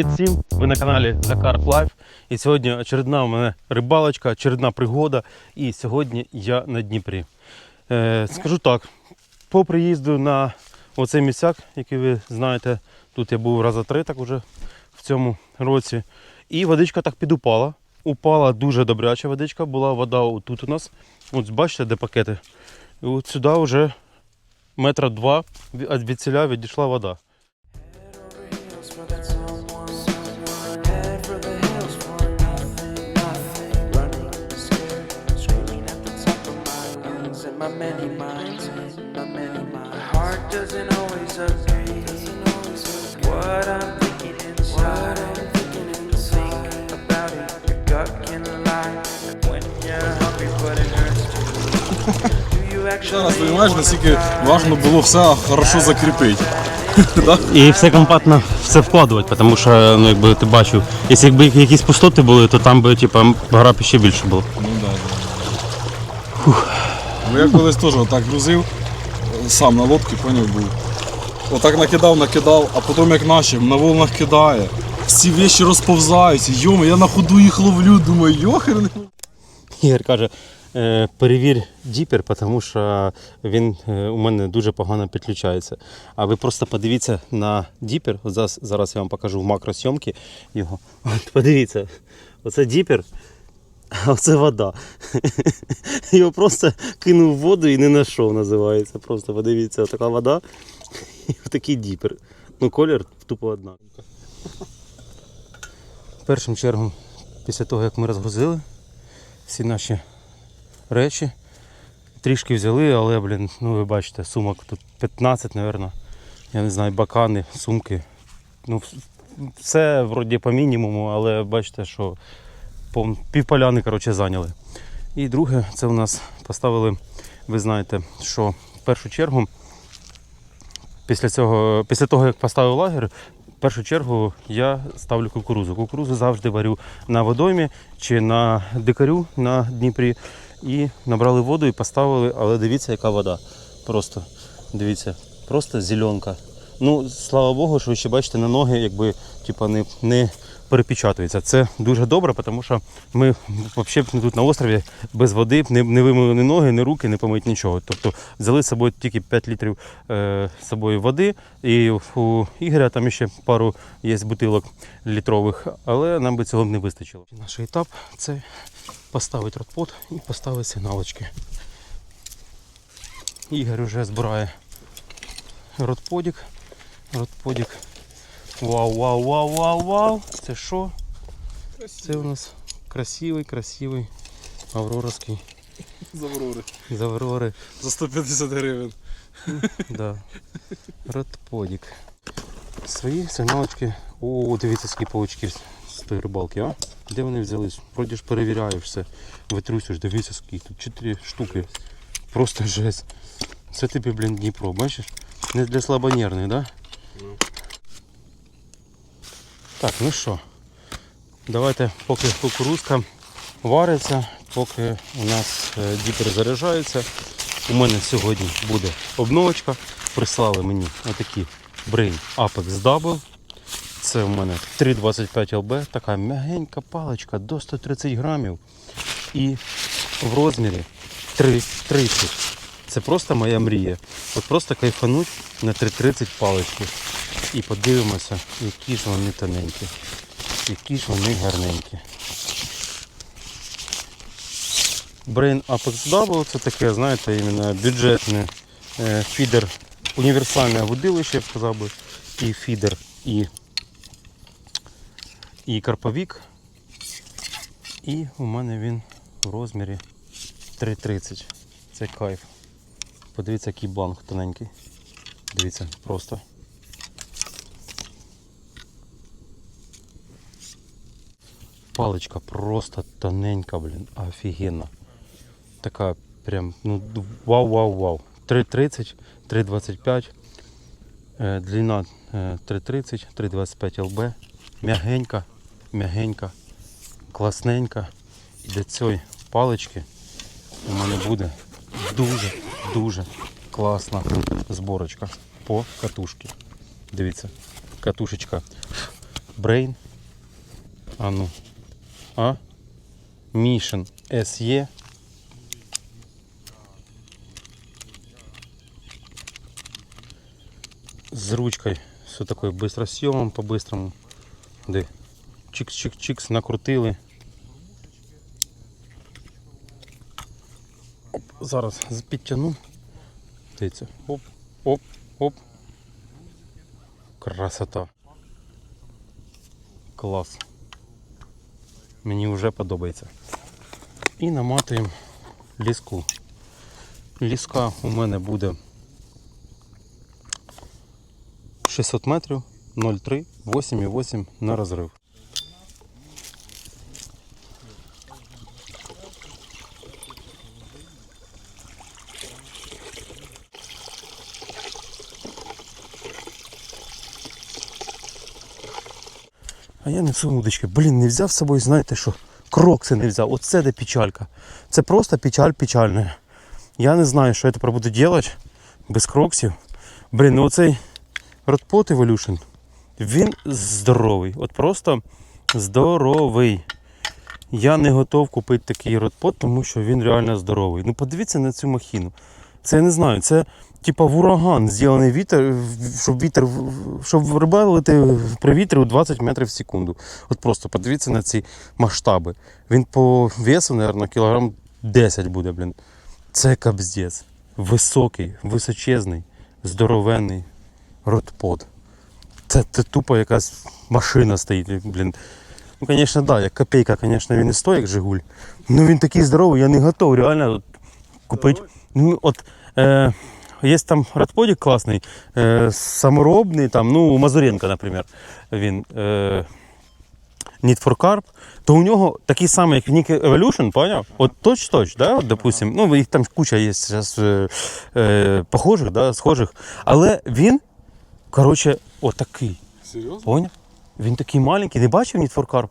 Привіт всім! Ви на каналі Carp Life. І сьогодні очередна у мене рибалочка, очередна пригода. І сьогодні я на Дніпрі. Е, скажу так, по приїзду на оцей місяк, який ви знаєте, тут я був раза три так уже в цьому році. І водичка так підупала. Упала дуже добряча водичка, була вода тут у нас. От бачите, де пакети. І от сюди вже метра два від ціля відійшла вода. Ще раз розумієш, наскільки важливо було все хорошо закріпити. І все компактно все вкладувати, тому що ну, якби ти бачив, якщо якби якісь пустоти були, то там би типу, гра б ще більше було. Ну так. да. Бо я колись теж отак грузив, сам на лодці, поняв був. Отак накидав, накидав, а потім як наче на волнах кидає. Всі вещі розповзаються. Йома, я на ходу їх ловлю, думаю, йохер. Ігор каже, «Е, перевір діпер, тому що він е, у мене дуже погано підключається. А ви просто подивіться на діпер. Зараз, зараз я вам покажу в макросйомки його. От подивіться, оце діпер, а оце вода. Його просто кинув в воду і не знайшов, називається. Просто подивіться, така вода і такий діпер. Ну, колір тупо однаковий. Першим чергом, після того, як ми розгрузили всі наші речі, трішки взяли, але, блін, ну ви бачите, сумок тут 15, мабуть. Я не знаю, бакани, сумки. Ну, все вроді по мінімуму, але бачите, що півполяни коротше, зайняли. І друге, це у нас поставили, ви знаєте, що в першу чергу після цього, після того, як поставив лагер, в першу чергу я ставлю кукурузу. Кукурузу завжди варю на водоймі чи на дикарю на Дніпрі. І набрали воду і поставили, але дивіться, яка вода. Просто дивіться, просто зеленка. Ну, слава Богу, що ви ще бачите на ноги, якби типа, не, не перепечатується. Це дуже добре, тому що ми взагалі тут на острові без води не, не вимили ні ноги, ні руки, не помить нічого. Тобто взяли з собою тільки 5 літрів е, з собою води, і у Ігоря там ще пару є бутилок літрових, але нам би цього не вистачило. Наш етап це поставити ротпот і поставити сигналочки. Ігор вже збирає ротподік. Ротподік. Вау, вау, вау, вау, вау. Це що? Це у нас красивий, красивий авроровський з Аврори. з Аврори. За 150 гривень. Да. Ротподік. Свої сигналочки. О, дивіться, скільки паучків з тої рибалки, а? Де вони взялись? Вроді ж перевіряєш все. Витрусиш, дивіться скільки. Тут 4 штуки. Просто жесть. Це тобі, блін, Дніпро, бачиш? Не для слабонервних, да? Так, ну що. Давайте, поки кукурузка вариться, поки у нас е, діпер заряджається. У мене сьогодні буде обновочка. Прислали мені отакі Brain Apex Double. Це у мене 3,25 LB, така м'ягенька паличка до 130 грамів. І в розмірі 3,30. Це просто моя мрія. От просто кайфануть на 3,30 палички. І подивимося, які ж вони тоненькі, які ж вони гарненькі. Brain Apex Double це таке, знаєте, іменно бюджетне е, фідер, універсальне водилище, я б сказав би, і фідер, і, і карповік. І у мене він в розмірі 3,30. Це кайф. Подивіться, який бланк тоненький. Дивіться, просто. Паличка просто тоненька, блін, офігенна. Така прям, ну вау, вау, вау. 3,30, 3,25. Е, длина е, 3,30, 3,25 ЛБ. М'ягенька, м'ягенька, класненька. І для цієї палички у мене буде дуже, дуже класна зборочка по катушці. Дивіться, катушечка Brain. А ну. А? Mission SE. З ручкою. Все такое быстросъемом по-быстрому. Де? Чикс-чикс-чикс, накрутили. Оп, зараз з- підтягну. Дивіться. Оп, оп, оп. Красота. Клас. Мені вже подобається. І наматуємо ліску. Ліска у мене буде 600 метрів 0,3, 8,8 на розрив. Несу удочки. Блін, не взяв з собою, знаєте що? Крокси не взяв. Оце де печалька. Це просто печаль печальна. Я не знаю, що я тепер буду робити без кроксів. Блін, ну оцей Rodpot Evolution, він здоровий. От просто здоровий. Я не готов купити такий Rodpot, тому що він реально здоровий. Ну подивіться на цю махіну. Це я не знаю, це типа в ураган зроблений вітер, щоб вітер, щоб рибалити при вітрі у 20 метрів в секунду. От просто подивіться на ці масштаби. Він по весу, мабуть, кілограм 10 буде, блін. Це кабздець. Високий, височезний, здоровенний ротпод. Це, це тупо якась машина стоїть, блін. Ну, звісно, да, як копійка, звісно, він не стоїть, як Жигуль. Ну він такий здоровий, я не готов реально купити. Ну, от, е, є там ротподик класний, е, саморобний, там, ну, у Мазуренка, наприклад, він. Е, Need for Carp, то у нього такий самий, як в Nick Evolution, поняв? От точ-точ, да? От, допустим, ну, їх там куча є зараз е, е, похожих, да, схожих. Але він, коротше, отакий. Серйозно? Поняв? Він такий маленький, не бачив Need for Carp?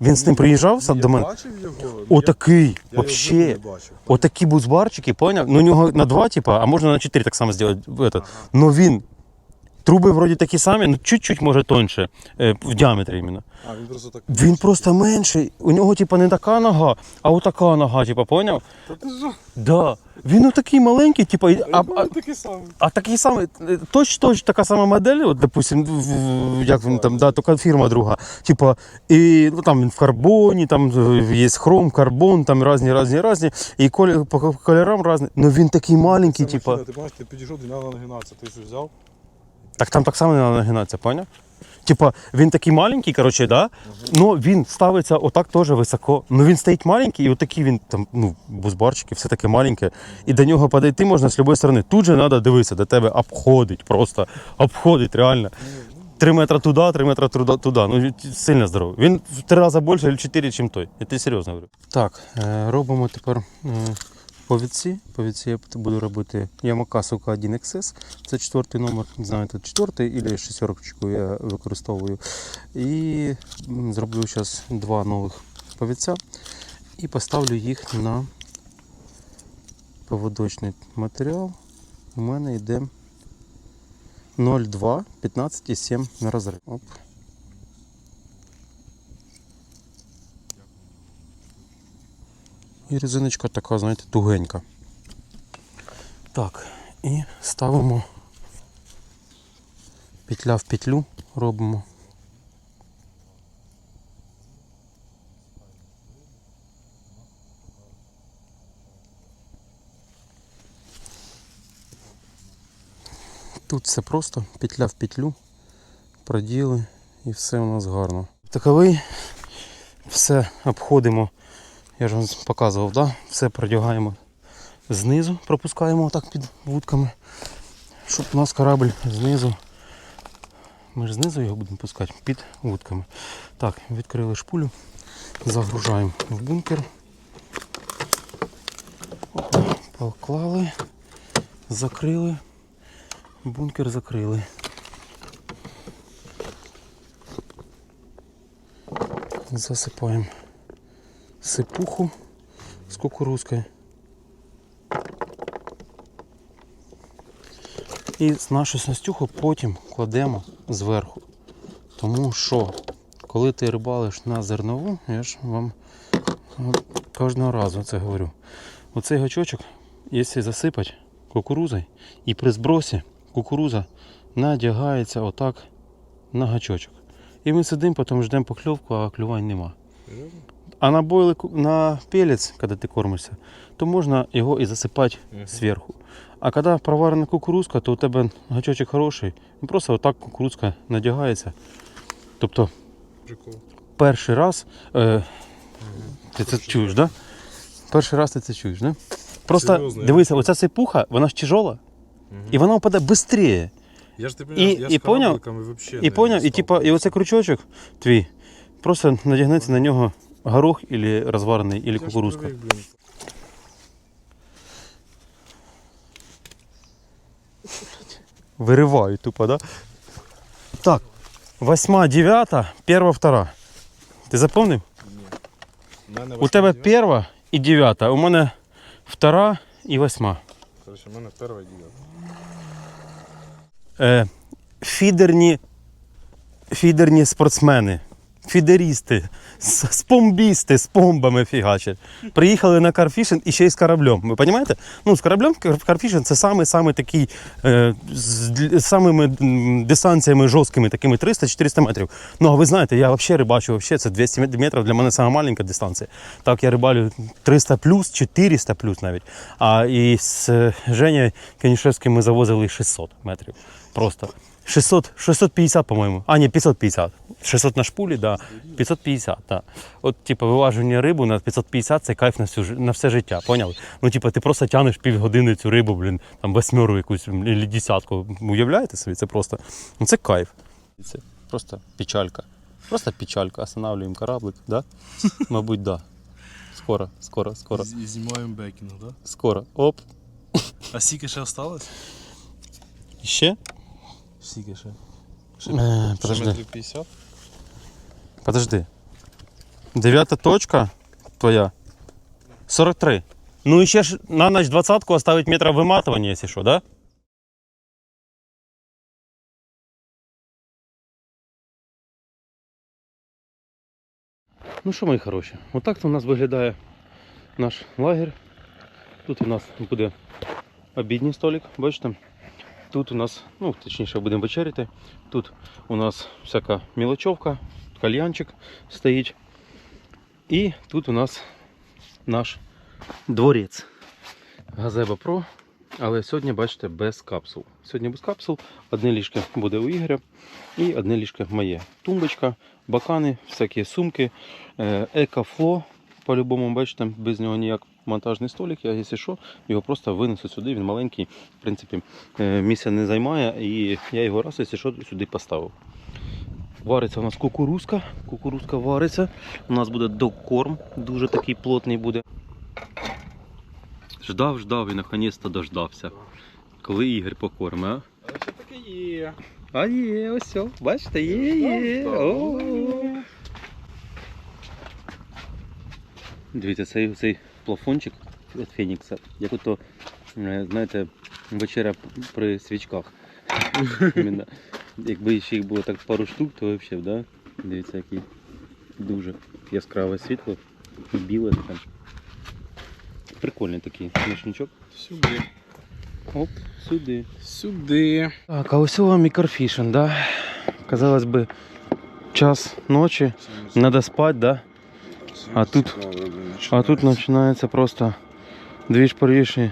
Він з ним приїжджав сад до мене. бачив його. Отакий, Я його вообще. не бачив. Отакі бузбарчики, поняв? Ну, у нього на два, типа, а можна на чотири так само зробити. Этот. Но він. Труби вроді такі самі, ну чуть-чуть може тоньше, е, в діаметрі іменно. А, він просто так. Він просто менший. У нього, типа, не така нога, а отака нога, типа, поняв? Та ти ж. Да. Він отакий маленький, типа, і- а, а, такий самий. а такий самий, е, точ точ така сама модель, от, допустим, в- в- як він там, да, тільки фірма друга. Типа, і ну, там він в карбоні, там е, є хром, карбон, там різні, різні, різні, і колі, по кольорам різні. Ну він такий маленький, типа. Ти бачиш, ти підійшов, до нього нагинатися. Ти що взяв? Так там так само не треба нагинатися, поняв? Типа, він такий маленький, коротше, да? Ну він ставиться отак теж високо. Ну він стоїть маленький, і отакий він там, ну, бузбарчики, все таке маленьке. І до нього подойти можна з будь-якої сторони. Тут же треба дивитися, до тебе обходить, просто обходить, реально. Три метри туди, три метри туди. Ну, сильно здоровий. Він в три рази більше або чотири, ніж той. Я тобі серйозно говорю. Так, е, робимо тепер е, повідці. Повідці я буду робити Yamaha Suka 1 XS. Це четвертий номер, не знаю, тут четвертий або шістерочку я використовую. І зроблю зараз два нових повідця і поставлю їх на поводочний матеріал. У мене йде 0,2, 15,7 на розрив. Оп. І резиночка така, знаєте, тугенька. Так, і ставимо петля в петлю робимо. Тут все просто, петля в петлю, проділи і все у нас гарно. Таковий все обходимо, я ж вам показував, да? все продягаємо знизу, пропускаємо отак під вудками, щоб у нас корабль знизу. Ми ж знизу його будемо пускати під вудками. Так, відкрили шпулю, загружаємо в бункер. Поклали, закрили, бункер закрили. Засипаємо сипуху з кукурузкою. І нашу снастюху потім кладемо зверху. Тому що, коли ти рибалиш на зернову, я ж вам кожного разу це говорю. Оцей гачочок, якщо засипати кукурузою, і при збросі кукуруза надягається отак на гачочок. І ми сидимо, потім ждемо покльовку, а клювань нема. А на бойли, на пелець, коли ти кормишся, то можна його і засипати зверху. А коли проварена кукурузка, то у тебе гачочок хороший, і просто отак кукурузка надягається. Тобто Прикол. перший раз. Е, ти це чуєш, так? Да? Перший раз ти це чуєш, да? Просто Серйозно, я дивися, оця сипуха, вона ж тяжола, і вона впаде швидше. Я ж ти І- і поняв? І поняв, і типа, і оцей крючочок твій, просто надягнеться на нього горох, або розварений, або кукурузка. Вириваю тупо, да? Так, восьма, дев'ята, перва, втора. Ти запомнив? У тебе перва і дев'ята, у мене втора і восьма. Короче, у мене перша дія. Е, фідерні, фідерні спортсмени, фідерісти, спомбісти з помбами фігачать. Приїхали на карфішинг і ще й з кораблем. Ви розумієте? Ну, з кораблем кар- карфішинг це саме, такий е, з самими дистанціями жорсткими, такими 300-400 метрів. Ну, а ви знаєте, я взагалі рибачу, вообще, це 200 метрів для мене сама маленька дистанція. Так, я рибалю 300 плюс, 400 плюс навіть. А і з е, Женєю Канішевським ми завозили 600 метрів. Просто. 600, 650, по-моєму. А, ні, 550. 600 на шпулі, да. 550, так. От, типу, виважування рибу на 550 це кайф на, всю, на все життя, поняли? Ну, типу, ти просто тянеш півгодини цю рибу, блін, там восьмеру якусь, або десятку. Уявляєте собі? Це просто, ну це кайф. Це просто печалька. Просто печалька. Останавливаємо кораблик, да? Мабуть, да. Скоро, скоро, скоро, знімаємо бекінг, да? скоро. Оп. А скільки ще осталось? Ще? Скільки ще? Е, подожди. метрів 50? Подожди. Дев'ята точка твоя. 43. Ну і ще ж на ночь двадцатку оставить метра виматування, якщо що, да? Ну що, мої хороші, отак то у нас виглядає наш лагерь. Тут у нас буде обідній столик, бачите? Тут у нас, ну, точніше, будемо вечеряти. Тут у нас всяка мілочовка, кальянчик стоїть. І тут у нас наш дворець. Газеба Про. Але сьогодні, бачите, без капсул. Сьогодні без капсул. Одне ліжко буде у Ігоря і одне ліжко моє. Тумбочка, бакани, всякі сумки, е, екофло. По-любому, бачите, без нього ніяк монтажний столик. Я, якщо що, його просто винесу сюди. Він маленький, в принципі, е, місця не займає. І я його раз, якщо що, сюди поставив. Вариться у нас кукурузка. Кукурузка вариться. У нас буде докорм, дуже такий плотний буде. Ждав, ждав і наконець-то дождався. Коли Ігор покорме, а? А що таке є? А є, ось, все. бачите, є, є. Дивіться, цей, цей плафончик від Фенікса, як ото, е, знаєте, вечеря при свічках. Якби ще їх було так пару штук, то взагалі, да? Дивіться, який дуже яскраве світло, біле таке. Прикольний такий ночничок. Сюди. Оп, сюди. Сюди. Так, а ось вам мікрофішинг, да? Казалось би, час ночі, надо спать, да? А тут, а тут починається просто двіж поріші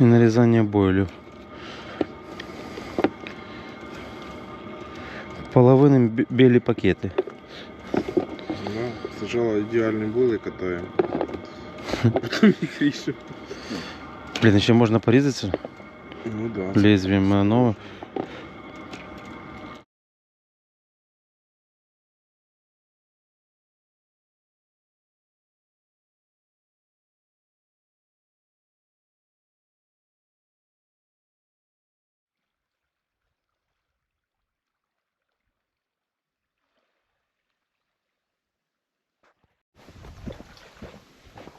і нарізання бойлю. Половини бі- білі пакети. Да. Сначала идеальные булы катаем. Потом их ищем. Блін, ще можна порізатися Ну да. лезвієм а,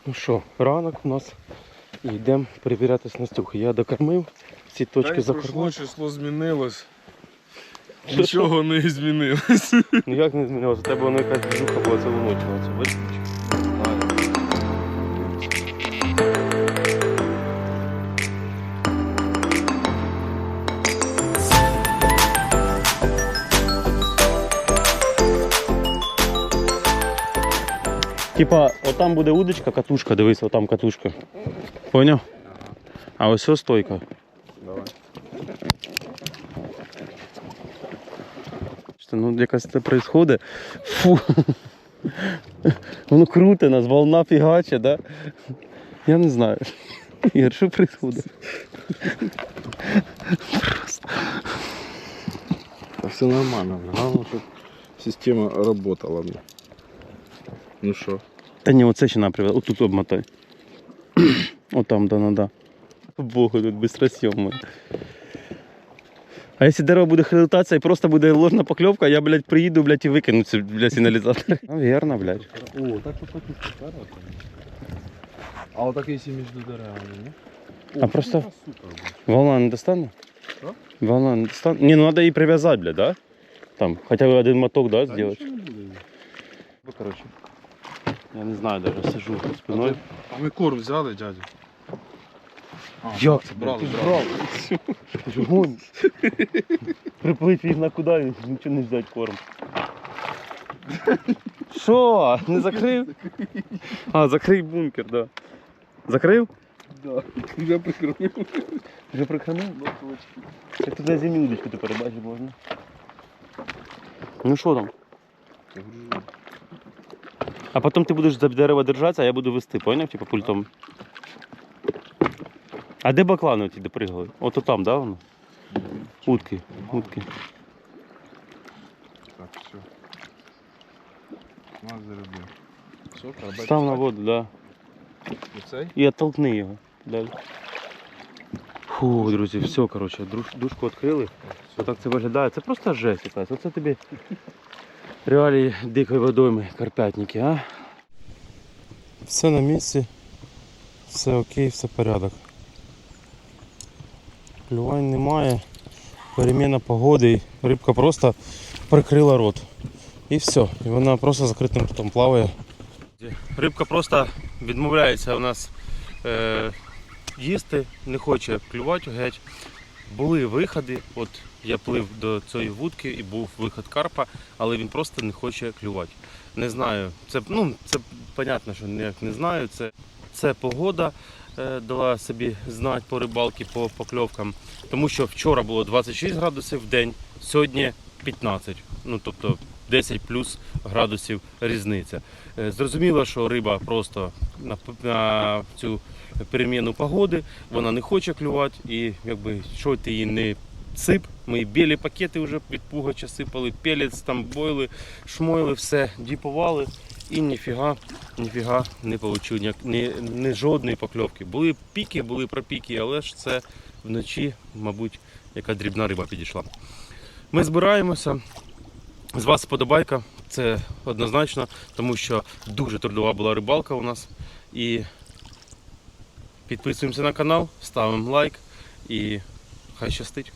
Ну що, ранок у нас і йдемо перевіряти снастюхи. Я докормив, ці точки закормив. число змінилось. Нічого не змінилось. Ну як не змінилося? У тебе воно якась движуха була цілу ніч. Типа, отам буде удочка, катушка, дивись, отам катушка. Поняв? А ось ось стойка. Давай. Що, ну якось це происходит. Фу. Воно круте нас, волна фігаче, да? Я не знаю. Ігор, що происходит? Да все нормально. Главное, чтобы система работала. Ну что? Та ні, оце ще наприклад. Отут обмотай. Отам, да, да, да. Богу, тут быстросъемно. А якщо дерево буде хилитатися і просто буде ложна покльовка, я, блядь, приїду, блядь, і викину цю, блядь, сигналізатор. Навірно, блядь. О, так тут такі цікаво. А отак якщо між деревами, ні? А просто волна не достане? Волна не достане? Не, ну надо її прив'язати, блядь, да? Там, хоча б один моток, да, сделать? Ну, короче. Я не знаю, даже сижу спиною. А ми корм взяли, дядя? Як це, брали, брали. Ти ж гонь. Приплив їх на куди, нічого не взяти корм. Що? Не закрив? А, закрий бункер, да. Закрив? Да. Я прикрив. Вже прихранив? Так туди зимі удочку тепер бачиш можна. Ну що там? А потім ти будеш за дерево держатися, а я буду вести, поняв? Типа пультом. А де баклани ті допригали? Ото там, да, воно? Утки, утки. Так, все. На, зарядил. Все, корабель. Став на воду, да. Оцей? І оттолкни його. Далі. Фу, друзі, все, коротше, друж- дужку відкрили. Отак це виглядає. Це просто жесть якась. Оце тобі реалії дикої водойми, карпятники, а? Все на місці. Все окей, все порядок. Клювань немає. Переміна погоди, рибка просто прикрила рот. І все. І вона просто закритим ртом плаває. Рибка просто відмовляється у нас е, їсти, не хоче клювати геть. Були виходи, от я плив до цієї вудки і був виход карпа, але він просто не хоче клювати. Не знаю, це ну це понятно, що ніяк не знаю. Це, це погода е, дала собі знати по рибалці, по покльовкам. Тому що вчора було 26 градусів в день, сьогодні 15. Ну тобто 10 плюс градусів різниця. Е, Зрозуміло, що риба просто на, на цю переміну погоди, вона не хоче клювати, і якби що ти її не сип, ми білі пакети вже від пугача сипали, пелець, там бойли, шмойли, все діпували. І ніфіга, ніфіга не отримав ніяк, ні, ні жодної покльовки. Були піки, були пропіки, але ж це вночі, мабуть, яка дрібна риба підійшла. Ми збираємося. З вас подобайка, це однозначно, тому що дуже трудова була рибалка у нас. І підписуємося на канал, ставимо лайк і хай щастить.